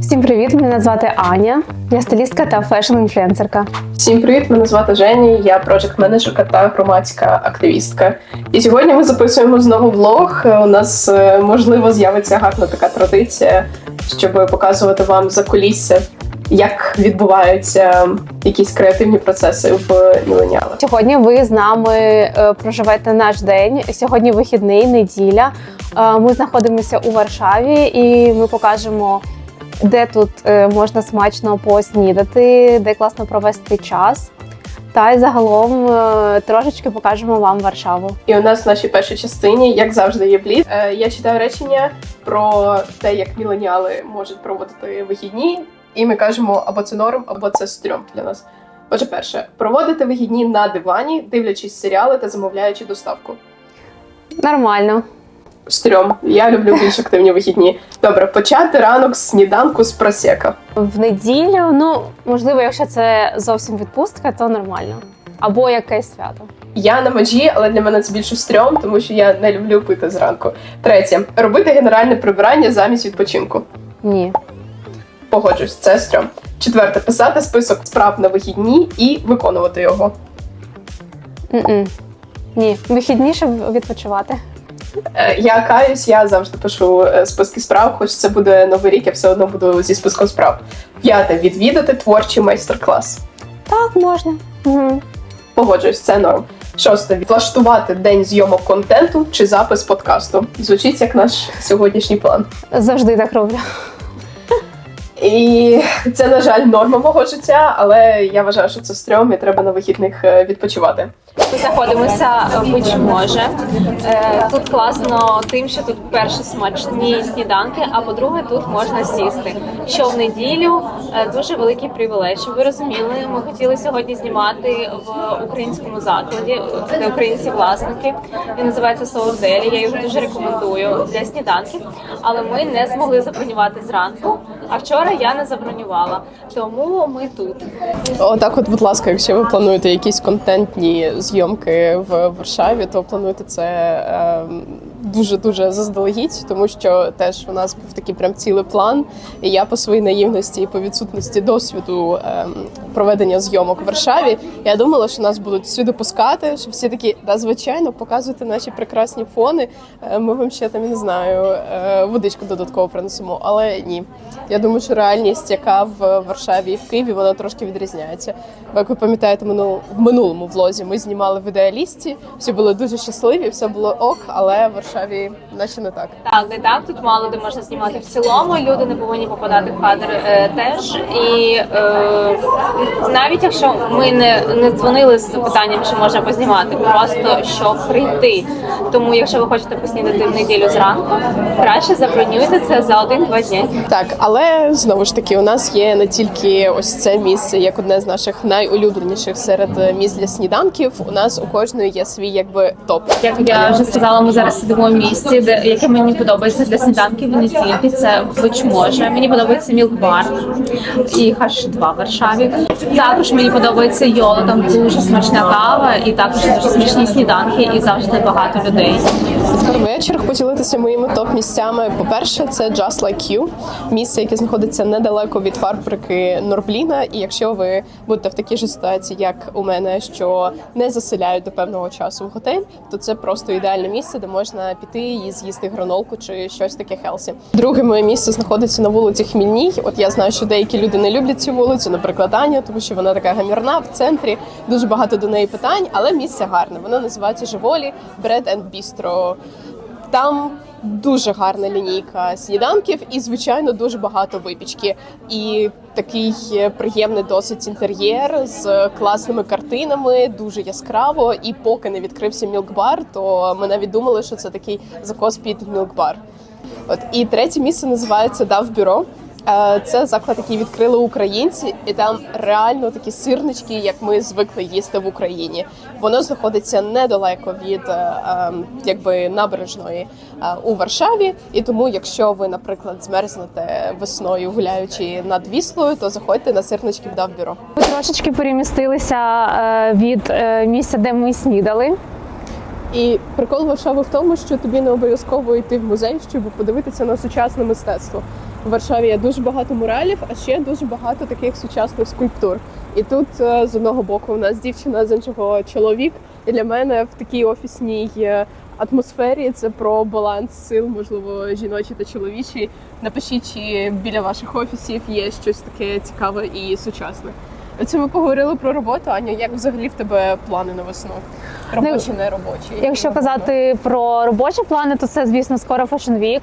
Всім привіт! Мене звати Аня. Я стилістка та фешн-інфлюенсерка. Всім привіт! Мене звати Жені. Я проджект менеджерка та громадська активістка. І сьогодні ми записуємо знову влог. У нас е, можливо з'явиться гарна така традиція, щоб показувати вам за кулісся, як відбуваються якісь креативні процеси в міленіалах. Сьогодні ви з нами е, проживете наш день. Сьогодні вихідний, неділя. Ми знаходимося у Варшаві і ми покажемо, де тут е, можна смачно поснідати, де класно провести час. Та й загалом е, трошечки покажемо вам Варшаву. І у нас в нашій першій частині, як завжди, є бліц. Е, Я читаю речення про те, як міленіали можуть проводити вихідні, і ми кажемо або це норм, або це стрьом для нас. Отже, перше, проводити вихідні на дивані, дивлячись серіали та замовляючи доставку. Нормально. Стрьом. Я люблю більш активні вихідні. Добре, почати ранок з сніданку з просека. В неділю, ну можливо, якщо це зовсім відпустка, то нормально. Або якесь свято. Я на межі, але для мене це більше стрьом, тому що я не люблю пити зранку. Третє, робити генеральне прибирання замість відпочинку. Ні. Погоджуюсь, це стрьом. Четверте, писати список справ на вихідні і виконувати його. Ні, вихідніше відпочивати. Е, Я каюсь, я завжди пишу е, списки справ, хоч це буде новий рік, я все одно буду зі списком справ. П'яте, відвідати творчий майстер-клас. Так, можна. Угу. Погоджуюсь, це норм. Шосте, влаштувати день зйомок контенту чи запис подкасту. Звучить як наш сьогоднішній план. Завжди так роблю. І це, на жаль, норма мого життя, але я вважаю, що це стрьом і треба на вихідних е, відпочивати. Ми знаходимося в Бичможе. Е, Тут класно тим, що тут перше смачні сніданки, а по-друге, тут можна сісти. Що в неділю е, дуже великий привілей. Щоб ви розуміли, ми хотіли сьогодні знімати в українському закладі, де українці власники. Він називається Соуделі. Я його дуже рекомендую для сніданків, але ми не змогли забронювати зранку. А вчора я не забронювала, тому ми тут. Отак, от, будь ласка, якщо ви плануєте якісь контентні зйомки в Варшаві, то плануйте це дуже дуже заздалегідь, тому що теж у нас був такий прям цілий план. І я по своїй наївності і по відсутності досвіду ем, проведення зйомок в Варшаві. Я думала, що нас будуть всюди пускати, що всі такі, да, звичайно, показуйте наші прекрасні фони. Е, Ми вам ще там не знаю, е, водичку додатково принесемо. Але ні. Я думаю, що реальність, яка в Варшаві і в Києві, вона трошки відрізняється. Як ви пам'ятаєте, в минулому влозі ми знімали в ідеалісті, всі були дуже щасливі, все було ок, але в Варшаві наче не так. Так, не так. Тут мало де можна знімати в цілому. Люди не повинні попадати в кадр е, теж. І е, навіть якщо ми не, не дзвонили з питанням, чи можна познімати, просто щоб прийти. Тому, якщо ви хочете поснідати в неділю зранку, краще забронюйте це за один-два дні. Так, але знову ж таки, у нас є не тільки ось це місце, як одне з наших найулюбленіших серед місць для сніданків. У нас у кожної є свій якби топ. Як я вже сказала, ми зараз сидимо в місці, де яке мені подобається для сніданків і не тільки. Це може. Мені подобається мілкбар і хаш 2 в Варшаві. Також мені подобається йола, там дуже смачна кава, і також дуже смачні сніданки, і завжди багато людей. Вечір поділитися моїми топ-місцями. По-перше, це Just Like You, місце, яке знаходиться недалеко від фабрики Норбліна. І якщо ви будете в такій ж ситуації, як у мене, що не заселяють до певного часу в готель, то це просто ідеальне місце, де можна піти і з'їсти гранолку чи щось таке хелсі. Друге моє місце знаходиться на вулиці Хмільній. От я знаю, що деякі люди не люблять цю вулицю, наприклад, Аня, тому що вона така гамірна в центрі. Дуже багато до неї питань, але місце гарне. Воно називається Живолі Bread and Bistro. Там дуже гарна лінійка сніданків і, звичайно, дуже багато випічки. І такий приємний досить інтер'єр з класними картинами, дуже яскраво. І поки не відкрився мілкбар, то ми навіть думали, що це такий закос під мілкбар. От і третє місце називається Дав Бюро. Е, Це заклад, який відкрили українці, і там реально такі сирнички, як ми звикли їсти в Україні. Воно знаходиться недалеко від е, ем, якби набережної е, у Варшаві. І тому, якщо ви, наприклад, змерзнете весною гуляючи над Віслою, то заходьте на сирнички в Давбюро. Ми трошечки перемістилися від місця, де ми снідали. І прикол Варшави в тому, що тобі не обов'язково йти в музей, щоб подивитися на сучасне мистецтво. У Варшаві є дуже багато муралів, а ще дуже багато таких сучасних скульптур. І тут е, з одного боку у нас дівчина, з іншого чоловік. І для мене в такій офісній е, атмосфері це про баланс сил, можливо, жіночий та чоловічий. Напишіть, чи біля ваших офісів є щось таке цікаве і сучасне. Оце ми поговорили про роботу. Аню, як взагалі в тебе плани на весну? Робочі, не робочі? Якщо казати про робочі плани, то це, звісно, скоро Fashion Week.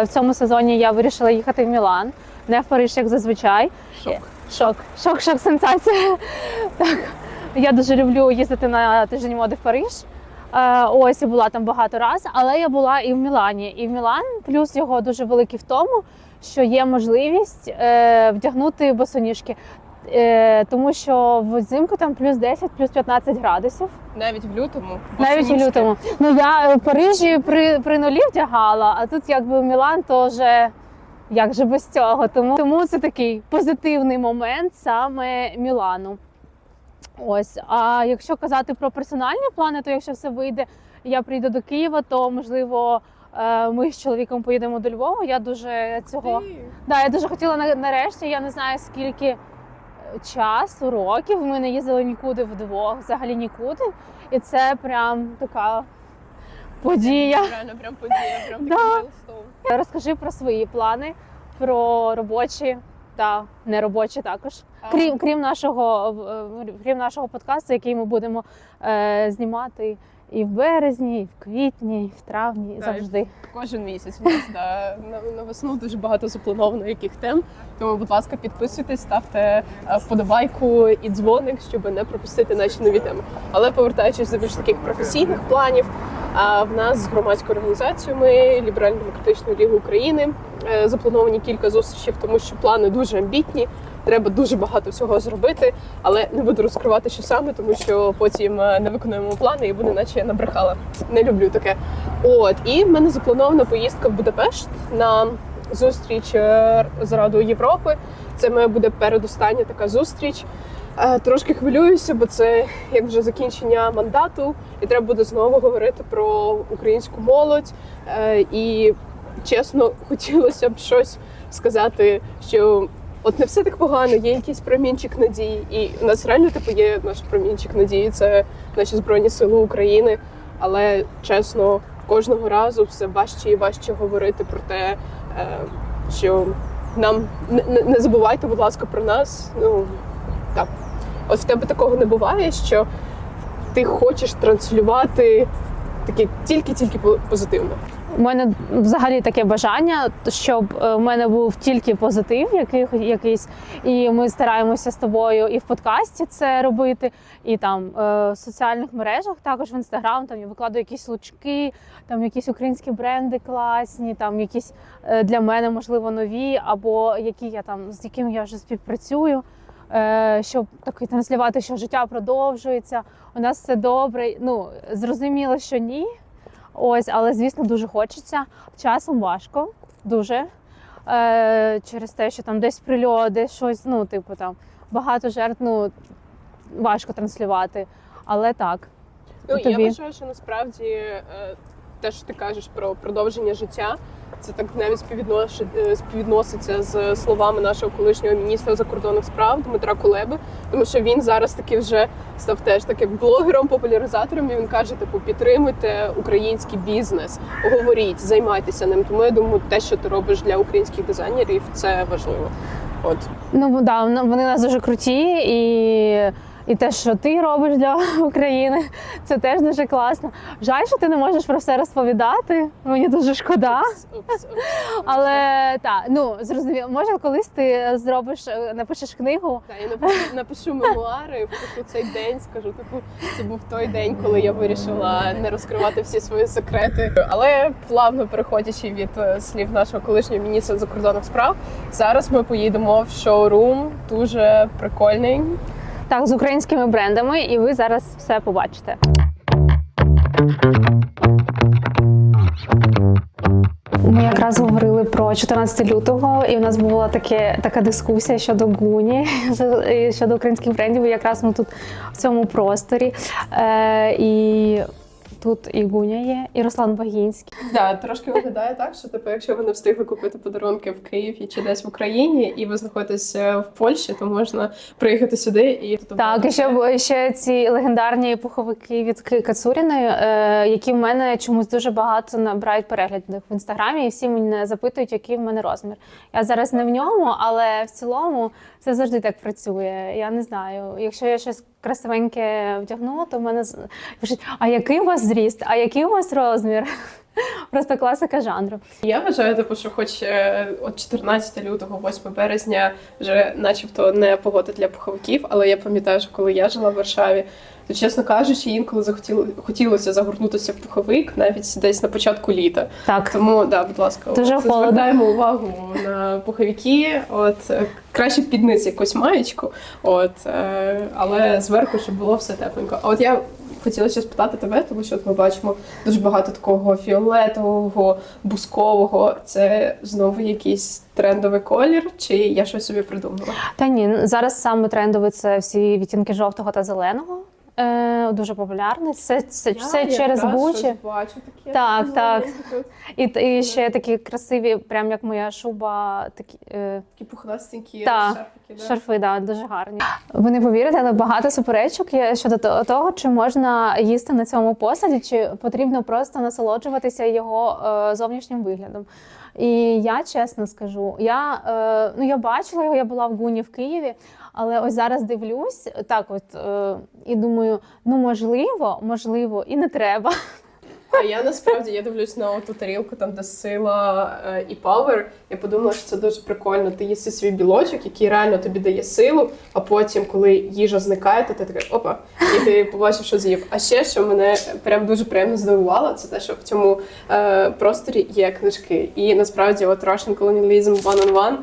Е, В цьому сезоні я вирішила їхати в Мілан, не в Париж, як зазвичай. Шок. Шок, шок, шок, сенсація. Так. Я дуже люблю їздити на тиждень моди в Париж. Е, Ось і була там багато разів, але я була і в Мілані. І в Мілан плюс його дуже великий в тому, що є можливість е, вдягнути босоніжки. Е, тому що взимку там плюс 10, плюс 15 градусів. Навіть в лютому. Навіть босоніжки. лютому. Ну я в Парижі при, при нулі вдягала, а тут якби в Мілан, то вже як же без цього. Тому, тому це такий позитивний момент саме Мілану. Ось. А якщо казати про персональні плани, то якщо все вийде, я прийду до Києва, то можливо е, ми з чоловіком поїдемо до Львова. Я дуже цього. Ти- Да, я дуже хотіла нарешті. Я не знаю скільки е, часу, років. Ми не їздили нікуди вдвох, взагалі нікуди. І це прям така подія. Реально прям подія, прям Да. такий. Розкажи про свої плани, про робочі та неробочі також. Крім крім нашого крім нашого подкасту, який ми будемо е, знімати і в березні, і в квітні, і в травні, і Так, завжди. Кожен місяць у нас да, на, на весну дуже багато заплановано яких тем. Тому, будь ласка, підписуйтесь, ставте е, вподобайку і дзвоник, щоб не пропустити наші нові теми. Але повертаючись до більш таких професійних планів, а в нас з громадською організацією ми Ліберально-демократичної ліги України е, заплановані кілька зустрічей, тому що плани дуже амбітні. Треба дуже багато всього зробити, але не буду розкривати, що саме, тому що потім е, не виконуємо плани і буде, наче я набрехала. Не люблю таке. От і в мене запланована поїздка в Будапешт на зустріч е, з Радою Європи. Це моя буде передостання така зустріч. Е, Трошки хвилююся, бо це як вже закінчення мандату, і треба буде знову говорити про українську молодь. І чесно, хотілося б щось сказати, що от не все так погано, є якийсь промінчик надії. І у нас реально типу є наш промінчик надії. Це наші збройні сили України. Але чесно, кожного разу все важче і важче говорити про те, е, що нам не, забувайте, будь ласка, про нас. Ну так, от в тебе такого не буває, що ти хочеш транслювати таке тільки-тільки по- позитивно. У мене взагалі таке бажання, щоб е, в мене був тільки позитив, який, якийсь, і ми стараємося з тобою і в подкасті це робити, і там е, в соціальних мережах, також в інстаграм. Там я викладаю якісь лучки, там якісь українські бренди класні, там якісь е, для мене можливо нові, або які я там з якими я вже співпрацюю. Щоб таки транслювати, що життя продовжується, у нас все добре. Ну зрозуміло, що ні. Ось, але звісно, дуже хочеться. Часом важко, дуже. Е, через те, що там десь прильот, десь щось, ну, типу там багато жертв, ну важко транслювати. Але так. Ну Тобі? я вважаю, що насправді е, те, що ти кажеш про продовження життя, це так навіть е, співвідноситься з словами нашого колишнього міністра закордонних справ Дмитра Кулеби, тому що він зараз таки вже став теж таким блогером, популяризатором. І він каже: типу, підтримуйте український бізнес, говоріть, займайтеся ним. Тому я думаю, те, що ти робиш для українських дизайнерів, це важливо. От Ну да, вони нас дуже круті, і, і те, що ти робиш для України, це теж дуже класно. Жаль, що ти не можеш про все розповідати. Мені дуже шкода. Але так, ну зрозуміло, може, колись ти зробиш, е, напишеш книгу. Так, я напишу, напишу мемуари, типу цей день скажу. Типу, це був той день, коли я вирішила не розкривати всі свої секрети. Але плавно переходячи від е, слів нашого колишнього міністра закордонних справ, зараз ми поїдемо в шоурум, дуже прикольний. Так, з українськими брендами, і ви зараз все побачите. Ми якраз говорили про 14 лютого, і в нас була таке, така дискусія щодо гуні, щодо українських брендів. Якраз ми тут в цьому просторі. Е, і Тут і Гуня є, і Руслан Багінський. Да, трошки виглядає так, що типу, якщо ви не встигли купити подарунки в Києві чи десь в Україні, і ви знаходитесь е, в Польщі, то можна приїхати сюди і Так, і ще, ще ці легендарні пуховики від Кацуріної, е, які в мене чомусь дуже багато набирають переглядів в інстаграмі, і всі мене запитують, який в мене розмір. Я зараз не в ньому, але в цілому це завжди так працює. Я не знаю. Якщо я щось красивеньке вдягну, то в мене пишуть: а який у вас зріст, а який у вас розмір? Просто класика жанру. Я вважаю, типу, що хоч е, от 14 лютого, 8 березня вже начебто не погода для пуховиків, але я пам'ятаю, що коли я жила в Варшаві, то чесно кажучи, інколи захотіло хотілося загорнутися в пуховик навіть десь на початку літа. Так. Тому да, будь ласка, Дуже звертаємо увагу на пуховики. От е, краще під низ якусь маєчку, от е, але зверху, щоб було все тепленько. А от я хотіла ще спитати тебе, тому що от ми бачимо дуже багато такого фіолетового, бускового. Це знову якийсь трендовий колір, чи я щось собі придумала? Та ні, зараз саме трендовий це всі відтінки жовтого та зеленого. Е, дуже популярний. Це, це все через Гучі. Бачу таке. Так, так. Такі І, і ще такі красиві, прям як моя шуба, такі е, пухнастенькі Так. шарфики. Да? шарфи, да, дуже гарні. Ви не повірите, але багато суперечок є щодо то- того, чи можна їсти на цьому посаді, чи потрібно просто насолоджуватися його е, зовнішнім виглядом. І я чесно скажу, я, е, ну, я бачила його, я була в Гуні в Києві, але ось зараз дивлюсь, так от е, і думаю, ну можливо, можливо, і не треба. А я насправді я дивлюсь на ту тарілку, там де сила е, і павер. Я подумала, що це дуже прикольно. Ти їси свій білочок, який реально тобі дає силу, а потім, коли їжа зникає, то ти такий опа, і ти побачив, що з'їв. А ще що мене прям дуже приємно здивувало, це те, що в цьому е, просторі є книжки. І насправді, от Russian Colonialism One on One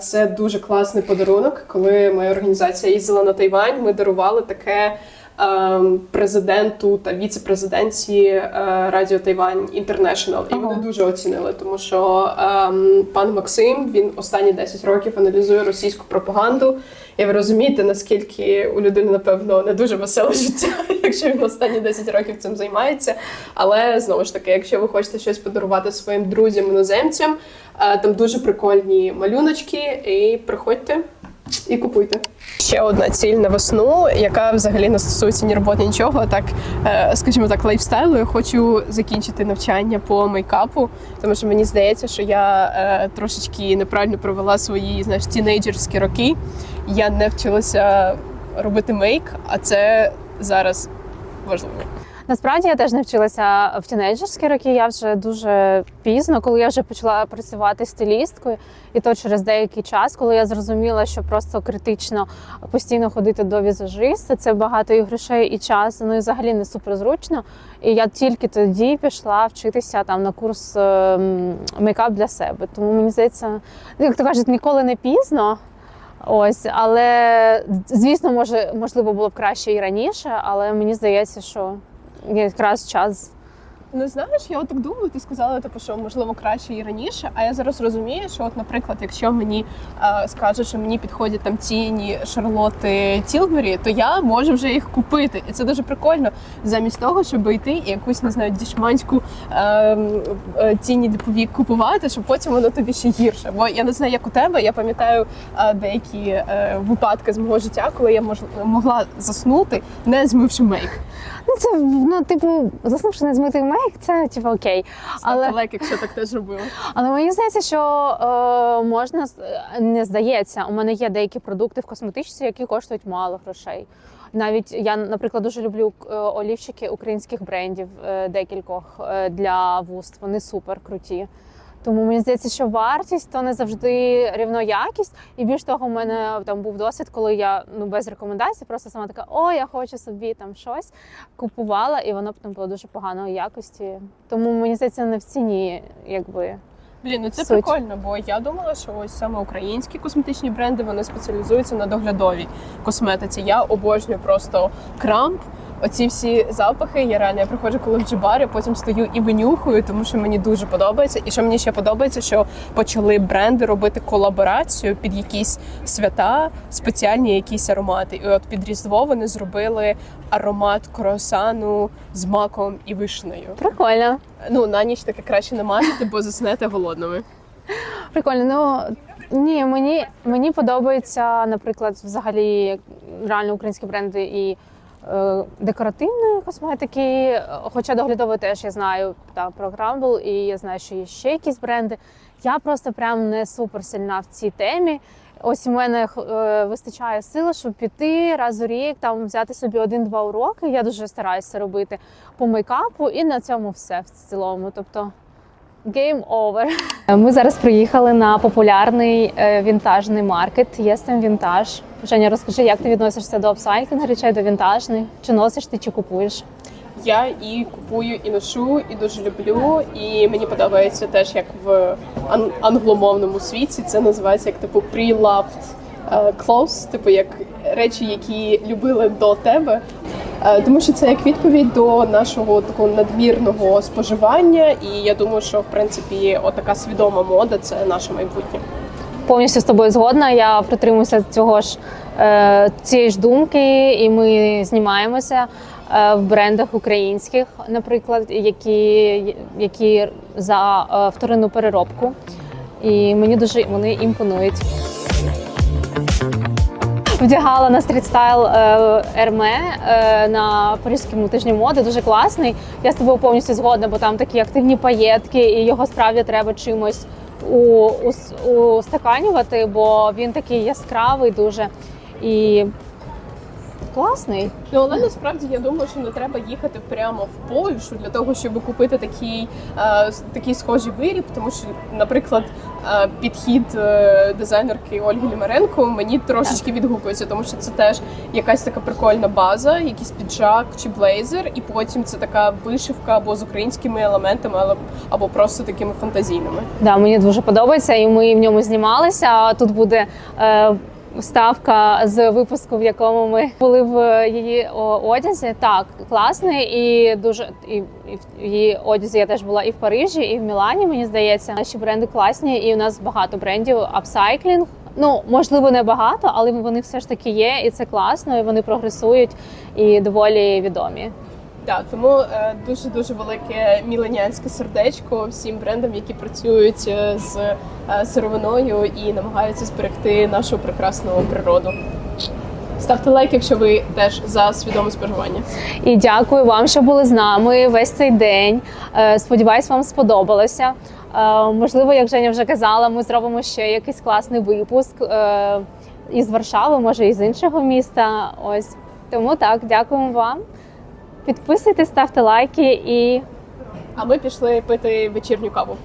Це дуже класний подарунок. Коли моя організація їздила на Тайвань, ми дарували таке ем, президенту та віце-президенці е, Радіо Тайвань Інтернешнл. І вони дуже оцінили, тому що ем, пан Максим він останні 10 років аналізує російську пропаганду. І ви розумієте, наскільки у людини, напевно, не дуже веселе життя, якщо він останні 10 років цим займається. Але знову ж таки, якщо ви хочете щось подарувати своїм друзям іноземцям, е, там дуже прикольні малюночки, і приходьте і купуйте. Ще одна ціль на весну, яка взагалі не стосується ні роботи, нічого. Так, е, скажімо так, лайфстайлу. Я хочу закінчити навчання по мейкапу, тому що мені здається, що я е, трошечки неправильно провела свої знаєш, тінейджерські роки. Я не вчилася робити мейк, а це зараз важливо. Насправді я теж не вчилася в тінейджерські роки. Я вже дуже пізно, коли я вже почала працювати стилісткою, і то через деякий час, коли я зрозуміла, що просто критично постійно ходити до візажиста, це багато і грошей, і часу, ну і взагалі не суперзручно. І я тільки тоді пішла вчитися там на курс ем, мейкап для себе. Тому мені здається, як то кажуть, ніколи не пізно. Ось, але звісно, може, можливо, було б краще і раніше, але мені здається, що якраз час. Ну знаєш, я так думаю, ти сказала, типу, що можливо краще і раніше. А я зараз розумію, що, от, наприклад, якщо мені е, скажуть, що мені підходять там ціні Шарлоти Тілбері, то я можу вже їх купити. І це дуже прикольно. Замість того, щоб йти і якусь не знаю, дішманську е, е, тіні для повік купувати, щоб потім воно тобі ще гірше. Бо я не знаю, як у тебе. Я пам'ятаю е, деякі е, випадки з мого життя, коли я мож, могла заснути, не змивши мейк. Ну, це ну, типу, заснувши не змитий мейк, це типу окей. Але Але, лайк, якщо так теж робила. але мені здається, що е, можна е, не здається. У мене є деякі продукти в косметичці, які коштують мало грошей. Навіть я, наприклад, дуже люблю е, олівчики українських брендів е, декількох для вуст. Вони супер круті. Тому мені здається, що вартість то не завжди рівно якість. І більш того, у мене там був досвід, коли я ну без рекомендацій, просто сама така: о, я хочу собі там щось купувала, і воно потім було дуже поганої якості. Тому мені здається, не в ціні, якби Блін, ну це Суть. прикольно, бо я думала, що ось саме українські косметичні бренди вони спеціалізуються на доглядовій косметиці. Я обожнюю просто крамп. Оці всі запахи, я реально я приходжу, коли в джибарі, потім стою і винюхую, тому що мені дуже подобається. І що мені ще подобається, що почали бренди робити колаборацію під якісь свята, спеціальні якісь аромати. І от під Різдво вони зробили аромат круасану з маком і вишнею. Прикольно. Ну на ніч таке краще не мазати, бо заснете голодними. Прикольно. Ну ні, мені, мені подобається, наприклад, взагалі реально українські бренди і декоративної косметики. Хоча доглядової теж я знаю та, про Грамбл, і я знаю, що є ще якісь бренди. Я просто прям не супер сильна в цій темі. Ось у мене е, вистачає сили, щоб піти раз у рік, там взяти собі один-два уроки. Я дуже стараюся робити по мейкапу, і на цьому все в цілому. Тобто Game over. Ми зараз приїхали на популярний е, вінтажний маркет. Єстем вінтаж. Женя, розкажи, як ти відносишся до апсайклінгу речей, до вінтажних? Чи носиш ти, чи купуєш? Я і купую, і ношу, і дуже люблю. І мені подобається теж, як в ан- англомовному світі це називається як типу pre-loved е, clothes, типу як речі, які любили до тебе. Е, Тому що це як відповідь до нашого такого надмірного споживання, і я думаю, що в принципі отака свідома мода це наше майбутнє. Повністю з тобою згодна. Я притримуюся цього ж е, цієї ж думки, і ми знімаємося е, в брендах українських, наприклад, які, які за вторинну переробку. І мені дуже вони імпонують. Вдягала на стрітстайл е, Ерме е, на Паризькому тижні моди. Дуже класний. Я з тобою повністю згодна, бо там такі активні паєтки, і його справді треба чимось у, у, устаканювати, бо він такий яскравий дуже і класний. Ну але насправді я думаю, що не треба їхати прямо в Польщу для того, щоб купити такий, е, такий схожий виріб, тому що, наприклад, е, підхід е, дизайнерки Ольги Лімаренко мені трошечки відгукується, тому що це теж якась така прикольна база, якийсь піджак чи блейзер, і потім це така вишивка або з українськими елементами, але або просто такими фантазійними. Да, мені дуже подобається, і ми в ньому знімалися. Тут буде е, вставка з випуску, в якому ми були в її одязі. Так, класний і дуже і, і в її одязі я теж була і в Парижі, і в Мілані. Мені здається, наші бренди класні, і у нас багато брендів апсайклінг. Ну можливо, не багато, але вони все ж таки є, і це класно. І вони прогресують і доволі відомі. Так, тому дуже дуже велике міленіанське сердечко всім брендам, які працюють е, з е, сировиною і намагаються зберегти нашу прекрасну природу. Ставте лайк, якщо ви теж за свідоме споживання. І дякую вам, що були з нами весь цей день. Е, Сподіваюсь, вам сподобалося. Можливо, як Женя вже казала, ми зробимо ще якийсь класний випуск із Варшави, може, із іншого міста. Ось тому так, дякуємо вам. Підписуйтесь, ставте лайки і А ми пішли пити вечірню каву.